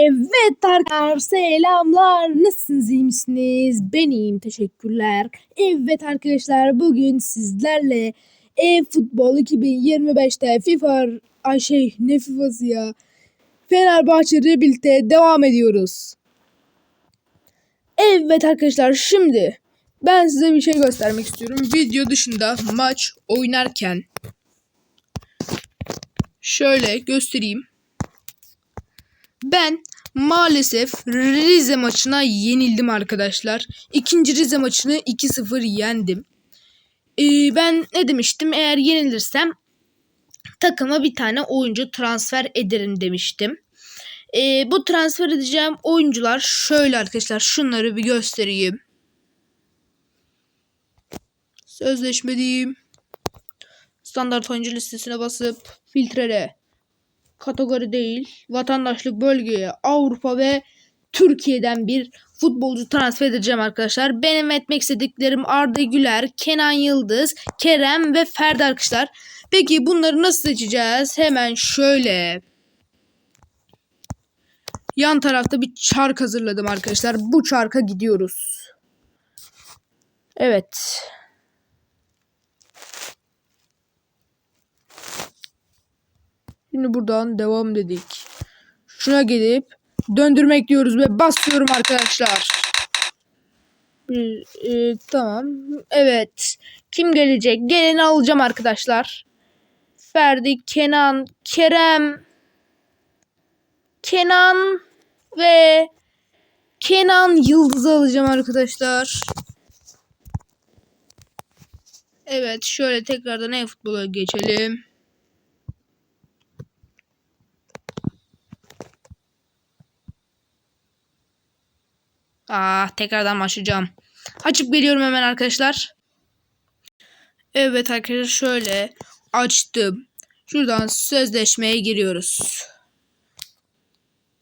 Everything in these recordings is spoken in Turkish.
Evet arkadaşlar selamlar. Nasılsınız iyi misiniz? Ben iyiyim teşekkürler. Evet arkadaşlar bugün sizlerle e-futbol 2025'te FIFA ay şey ne FIFA'sı ya. Fenerbahçe birlikte devam ediyoruz. Evet arkadaşlar şimdi ben size bir şey göstermek istiyorum. Video dışında maç oynarken şöyle göstereyim. Ben maalesef Rize maçına yenildim arkadaşlar. İkinci Rize maçını 2-0 yendim. Ee, ben ne demiştim? Eğer yenilirsem takıma bir tane oyuncu transfer ederim demiştim. Ee, bu transfer edeceğim oyuncular şöyle arkadaşlar. Şunları bir göstereyim. Sözleşme diyeyim. Standart oyuncu listesine basıp filtrele kategori değil, vatandaşlık bölgeye, Avrupa ve Türkiye'den bir futbolcu transfer edeceğim arkadaşlar. Benim etmek istediklerim Arda Güler, Kenan Yıldız, Kerem ve Ferdi arkadaşlar. Peki bunları nasıl seçeceğiz? Hemen şöyle. Yan tarafta bir çark hazırladım arkadaşlar. Bu çarka gidiyoruz. Evet. Şimdi buradan devam dedik. Şuna gelip döndürmek diyoruz ve basıyorum arkadaşlar. Bir, e, tamam. Evet. Kim gelecek? Geleni alacağım arkadaşlar. Ferdi, Kenan, Kerem, Kenan ve Kenan Yıldız'ı alacağım arkadaşlar. Evet şöyle tekrardan e-futbola geçelim. Ah tekrardan başlayacağım. Açıp geliyorum hemen arkadaşlar. Evet arkadaşlar şöyle açtım. Şuradan sözleşmeye giriyoruz.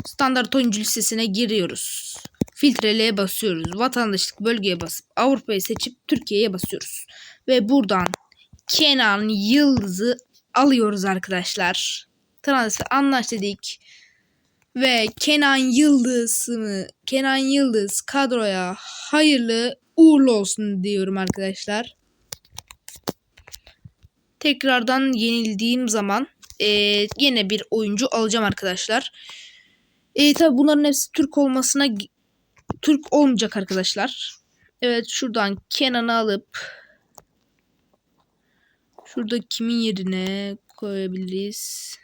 Standart oyuncu listesine giriyoruz. Filtreleye basıyoruz. Vatandaşlık bölgeye basıp Avrupa'yı seçip Türkiye'ye basıyoruz. Ve buradan Kenan Yıldız'ı alıyoruz arkadaşlar. Transfer anlaş dedik. Ve Kenan Yıldız'ı Kenan Yıldız kadroya hayırlı uğurlu olsun diyorum arkadaşlar. Tekrardan yenildiğim zaman e, yine bir oyuncu alacağım arkadaşlar. E, tabi bunların hepsi Türk olmasına Türk olmayacak arkadaşlar. Evet şuradan Kenan'ı alıp şurada kimin yerine koyabiliriz?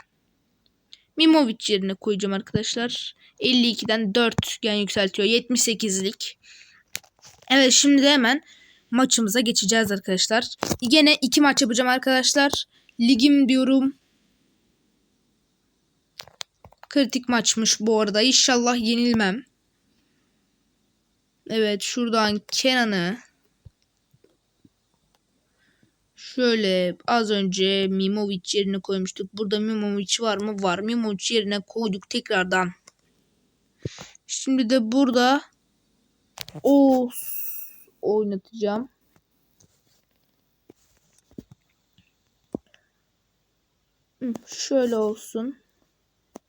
Mimovic yerine koyacağım arkadaşlar. 52'den 4 gen yükseltiyor. 78'lik. Evet şimdi de hemen maçımıza geçeceğiz arkadaşlar. Yine iki maç yapacağım arkadaşlar. Ligim diyorum. Kritik maçmış bu arada. İnşallah yenilmem. Evet şuradan Kenan'ı Şöyle az önce Mimovic yerine koymuştuk. Burada Mimovic var mı? Var. Mimovic yerine koyduk tekrardan. Şimdi de burada o oynatacağım. Şöyle olsun.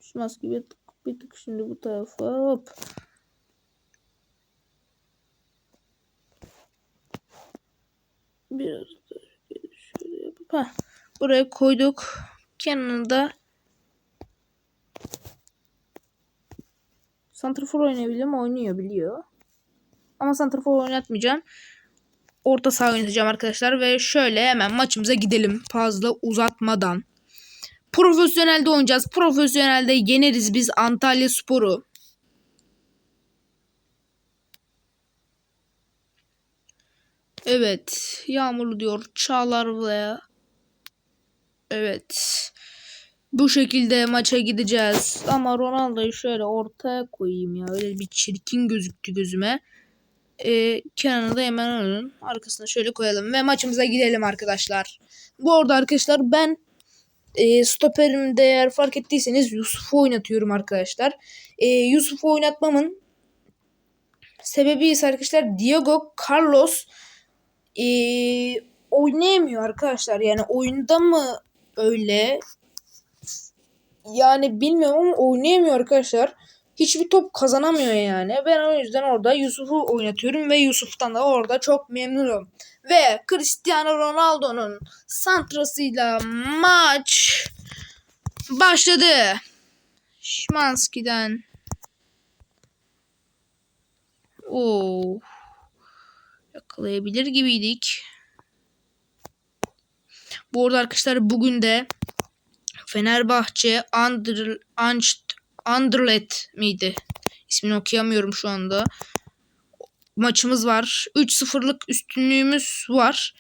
Düşmez gibi bir tık, bir tık şimdi bu tarafa hop. Biraz Heh, buraya koyduk. Kenarında Santrafor oynayabiliyor mu? Oynuyor biliyor. Ama Santrafor oynatmayacağım. Orta saha oynatacağım arkadaşlar. Ve şöyle hemen maçımıza gidelim. Fazla uzatmadan. Profesyonelde oynayacağız. Profesyonelde yeneriz biz Antalya Sporu. Evet. Yağmurlu diyor. Çağlar ve Evet. Bu şekilde maça gideceğiz. Ama Ronaldo'yu şöyle ortaya koyayım ya. Öyle bir çirkin gözüktü gözüme. Ee, Kenan'ı da hemen onun arkasına şöyle koyalım. Ve maçımıza gidelim arkadaşlar. Bu arada arkadaşlar ben e, stoperimde eğer fark ettiyseniz Yusuf'u oynatıyorum arkadaşlar. E, Yusuf'u oynatmamın sebebi ise arkadaşlar Diego Carlos e, oynayamıyor arkadaşlar. Yani oyunda mı öyle. Yani bilmiyorum ama oynayamıyor arkadaşlar. hiçbir top kazanamıyor yani. Ben o yüzden orada Yusuf'u oynatıyorum ve Yusuf'tan da orada çok memnunum. Ve Cristiano Ronaldo'nun santrasıyla maç başladı. Şimanski'den. Oo. Yakalayabilir gibiydik. Bu arada arkadaşlar bugün de Fenerbahçe Under, Anst, Anderlet miydi? İsmini okuyamıyorum şu anda. Maçımız var. 3-0'lık üstünlüğümüz var.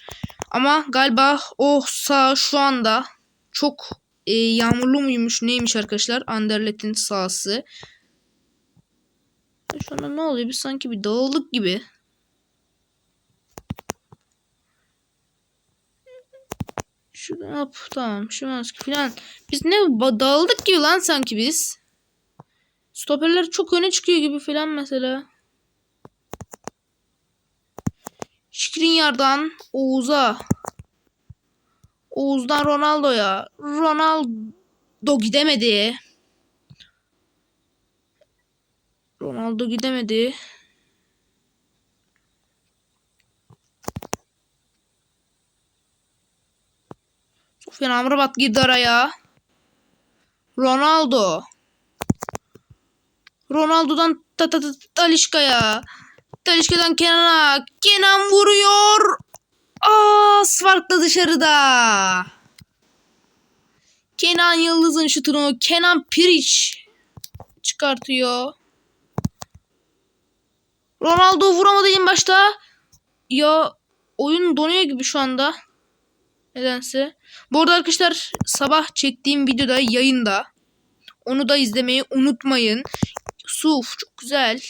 Ama galiba o sağ şu anda çok e, yağmurlu muymuş neymiş arkadaşlar? Anderlet'in sahası. Şu anda ne oluyor? Biz sanki bir dağıldık gibi. Şuradan yap. Tamam. Şu maske falan. Biz ne dağıldık gibi lan sanki biz. Stoperler çok öne çıkıyor gibi falan mesela. Şikrinyar'dan Oğuz'a. Oğuz'dan Ronaldo'ya. Ronaldo gidemedi. Ronaldo gidemedi. Sofyan Amrabat girdi araya. Ronaldo. Ronaldo'dan ta ta ta Talişka'ya. Talişka'dan Kenan'a. Kenan vuruyor. Aa, farklı dışarıda. Kenan Yıldız'ın şutunu Kenan Piriç çıkartıyor. Ronaldo vuramadı en başta. Ya oyun donuyor gibi şu anda. Nedense. Bu arada arkadaşlar sabah çektiğim videoda yayında. Onu da izlemeyi unutmayın. Suf çok güzel.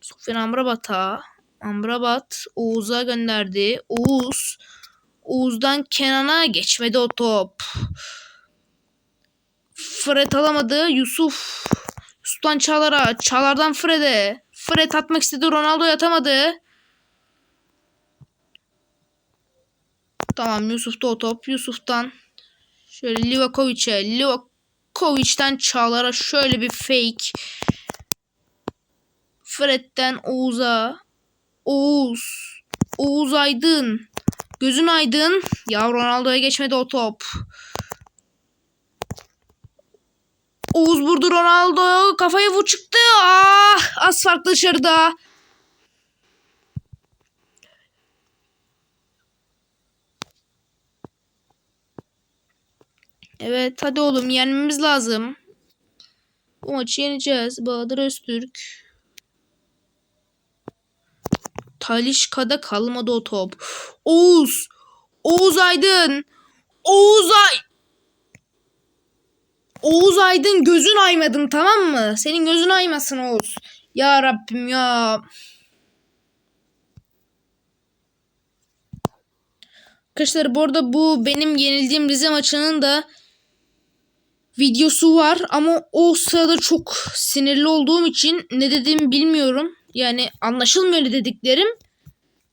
Sufyan Amrabat'a. Amrabat Oğuz'a gönderdi. Oğuz. Oğuz'dan Kenan'a geçmedi o top. Fred alamadı. Yusuf. Yusuf'tan Çağlar'a. Çağlar'dan Fred'e. Fred atmak istedi. Ronaldo atamadı. Tamam Yusuf'ta o top. Yusuf'tan şöyle Livakovic'e. Livakovic'ten Çağlar'a şöyle bir fake. Fred'den Oğuz'a. Oğuz. Oğuz Aydın. Gözün aydın. Ya Ronaldo'ya geçmedi o top. Oğuz vurdu Ronaldo. Kafayı vur çıktı. Ah, az farklı dışarıda. Evet hadi oğlum yenmemiz lazım. Bu maçı yeneceğiz. Bahadır Öztürk. Talişka'da kalmadı o top. Oğuz. Oğuz Aydın. Oğuz Ay. Oğuz Aydın gözün aymadın tamam mı? Senin gözün aymasın Oğuz. Ya Rabbim ya. Arkadaşlar bu arada bu benim yenildiğim Rize maçının da videosu var ama o sırada çok sinirli olduğum için ne dediğimi bilmiyorum. Yani anlaşılmıyor ne dediklerim.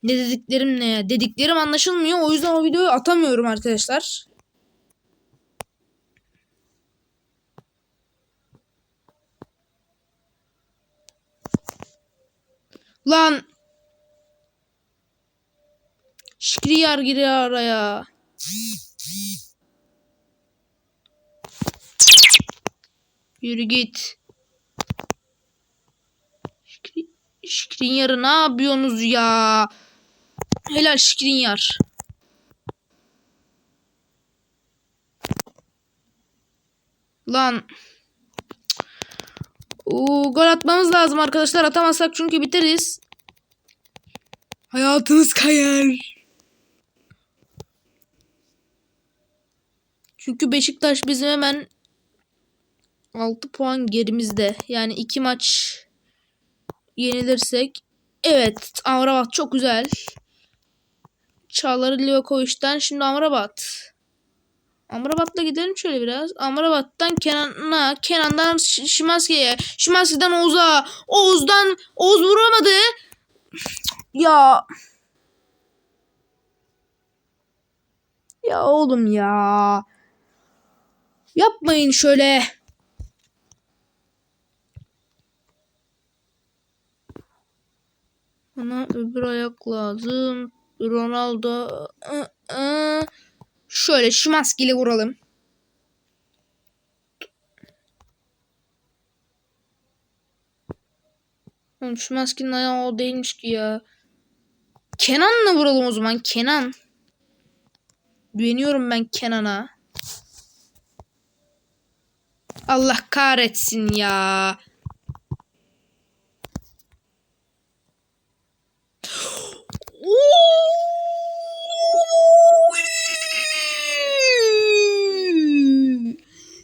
Ne dediklerim ne? Dediklerim anlaşılmıyor. O yüzden o videoyu atamıyorum arkadaşlar. Lan Şikriyar giriyor araya. Yürü git. Şikri, Şikrinyar'ı ne yapıyorsunuz ya? Helal Şikrinyar. Lan. Oo, gol atmamız lazım arkadaşlar. Atamazsak çünkü biteriz. Hayatınız kayar. Çünkü Beşiktaş bizim hemen 6 puan gerimizde. Yani 2 maç yenilirsek. Evet Amrabat çok güzel. Çağlar'ı Livakovic'den şimdi Amrabat. Amrabat'la gidelim şöyle biraz. Amrabat'tan Kenan'a, Kenan'dan Şimanski'ye, Şimanski'den Oğuz'a, Oğuz'dan Oğuz vuramadı. Ya. Ya oğlum ya. Yapmayın şöyle. Bana öbür ayak lazım. Ronaldo. Şöyle şu maskeyle vuralım. Oğlum şu maskenin ayağı o değilmiş ki ya. Kenan'la vuralım o zaman. Kenan. Güveniyorum ben Kenan'a. Allah kahretsin ya.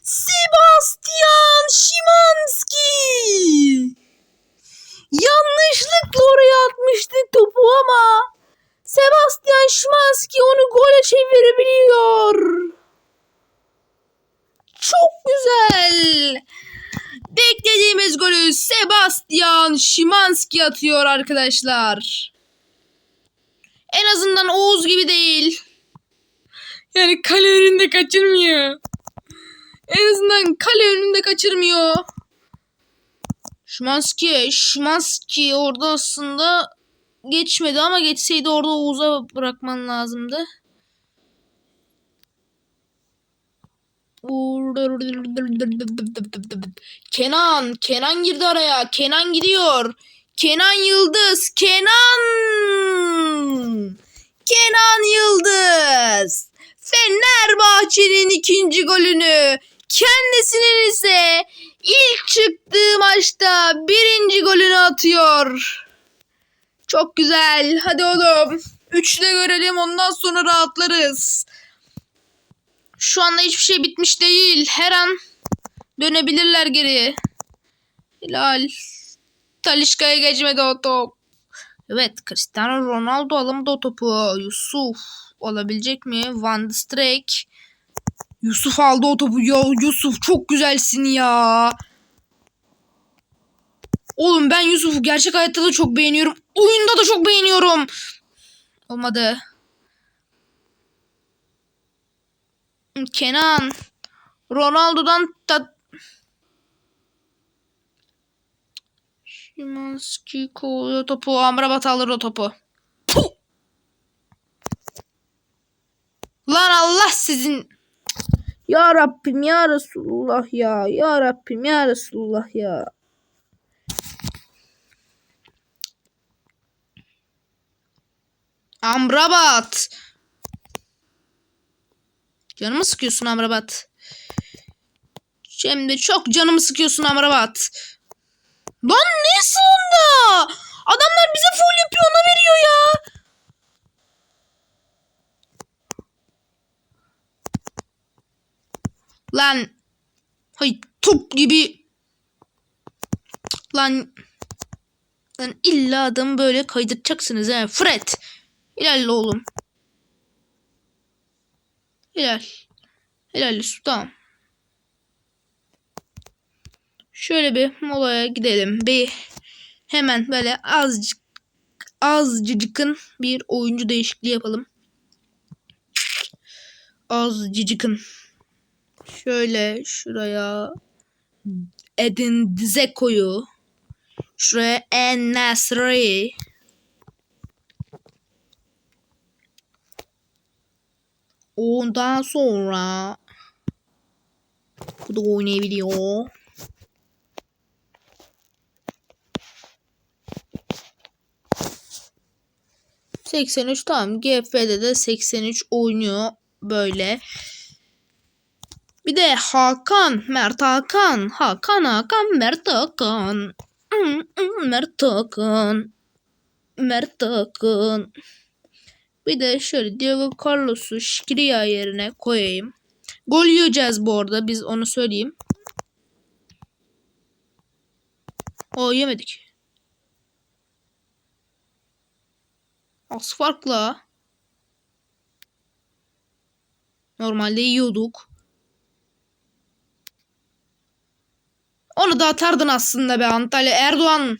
Sebastian Szymanski. Yanlışlıkla oraya atmıştık topu ama Sebastian Szymanski onu gole çevirebiliyor. Çok güzel. Beklediğimiz golü Sebastian Szymanski atıyor arkadaşlar. En azından Oğuz gibi değil. Yani kale önünde kaçırmıyor. En azından kale önünde kaçırmıyor. Şimanski, Şimanski orada aslında geçmedi ama geçseydi orada Oğuz'a bırakman lazımdı. Kenan, Kenan girdi araya. Kenan gidiyor. Kenan Yıldız, Kenan! Kenan Yıldız! Fenerbahçe'nin ikinci golünü kendisinin ise ilk çıktığı maçta birinci golünü atıyor. Çok güzel. Hadi oğlum. Üçle görelim ondan sonra rahatlarız. Şu anda hiçbir şey bitmiş değil. Her an dönebilirler geriye. Hilal. Talişka'ya geçmedi o top. Evet Cristiano Ronaldo alamadı o topu. Yusuf olabilecek mi? Van de Streek. Yusuf aldı o topu. Ya Yusuf çok güzelsin ya. Oğlum ben Yusuf'u gerçek hayatta da çok beğeniyorum. Oyunda da çok beğeniyorum. Olmadı. Kenan. Ronaldo'dan ta... Şimanski kovuyor topu. Amrabat alır o topu. Puh! Lan Allah sizin... Ya Rabbim ya Resulullah ya. Ya Rabbim ya Resulullah ya. Amrabat. Canımı sıkıyorsun Amrabat. Şimdi çok canımı sıkıyorsun Amrabat. Lan ne sonunda? Adamlar bize foul yapıyor ona veriyor ya. Lan. Hay top gibi. Lan. Lan illa adamı böyle kaydıracaksınız he. Fred. İlerle oğlum. Helal. Helal tamam. Şöyle bir molaya gidelim. Bir hemen böyle azıcık azıcıkın bir oyuncu değişikliği yapalım. Azıcıkın. Şöyle şuraya Edin Dzeko'yu şuraya En Nasri Ondan sonra bu da oynayabiliyor. ...83 tamam. GF'de de 83 oynuyor böyle. Bir de Hakan, Mert Hakan, Hakan Hakan, Mert Hakan. Hmm, hmm, Mert Hakan. Mert Hakan. Bir de şöyle Diego Carlos'u Şikriya yerine koyayım. Gol yiyeceğiz bu arada. Biz onu söyleyeyim. O yemedik. Az farkla. Normalde yiyorduk. Onu da atardın aslında be Antalya Erdoğan.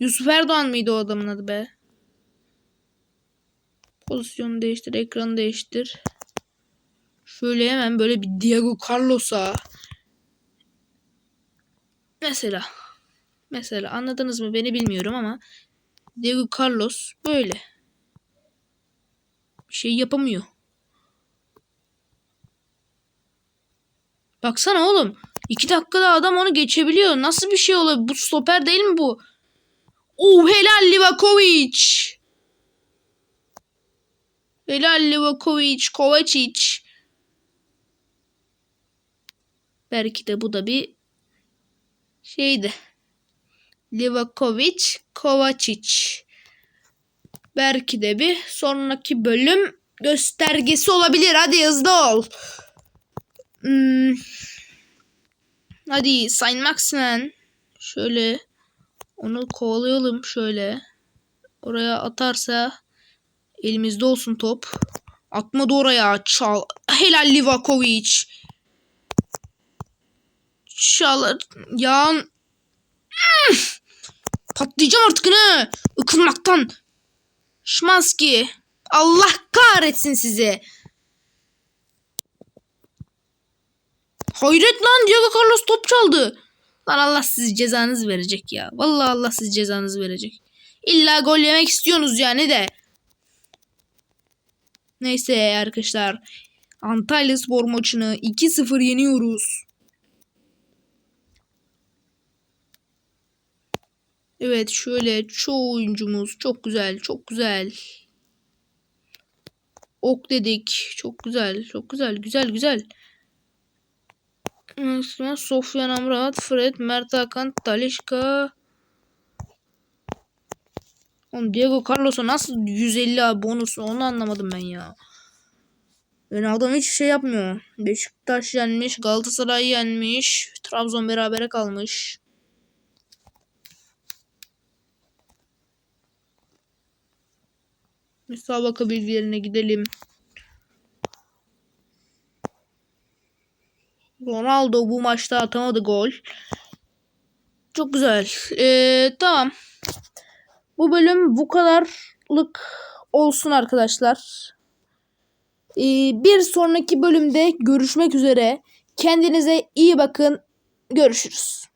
Yusuf Erdoğan mıydı o adamın adı be? Pozisyonu değiştir, ekranı değiştir. Şöyle hemen böyle bir Diego Carlos'a mesela Mesela anladınız mı beni bilmiyorum ama Diego Carlos böyle. Bir şey yapamıyor. Baksana oğlum. iki dakikada adam onu geçebiliyor. Nasıl bir şey oluyor? Bu stoper değil mi bu? Oh helal Livakovic. Helal Livakovic, Kovacic. Belki de bu da bir şeydi. Livakovic, Kovacic. Belki de bir sonraki bölüm göstergesi olabilir. Hadi hızlı ol. Hmm. Hadi Saint Maximen. Şöyle onu kovalayalım şöyle. Oraya atarsa elimizde olsun top. Atmadı oraya. Çal. Helal Livakovic. Çal. Yan. Patlayacağım artık ne? Ikınmaktan. Şmanski. Allah kahretsin sizi. Hayret lan Diego Carlos top çaldı. Lan Allah sizi cezanız verecek ya. Vallahi Allah sizi cezanız verecek. İlla gol yemek istiyorsunuz yani de. Neyse arkadaşlar. Antalya Spor maçını 2-0 yeniyoruz. Evet şöyle çoğu oyuncumuz çok güzel çok güzel. Ok dedik. Çok güzel çok güzel güzel güzel. Sofyan Amrabat, Fred, Mert Hakan, Talişka. Oğlum Diego Carlos'a nasıl 150 abi onu anlamadım ben ya. Yani adam hiç şey yapmıyor. Beşiktaş yenmiş, Galatasaray yenmiş, Trabzon berabere kalmış. Müsabaka bilgilerine gidelim. Ronaldo bu maçta atamadı gol. Çok güzel. Ee, tamam. Bu bölüm bu kadarlık olsun arkadaşlar. Ee, bir sonraki bölümde görüşmek üzere. Kendinize iyi bakın. Görüşürüz.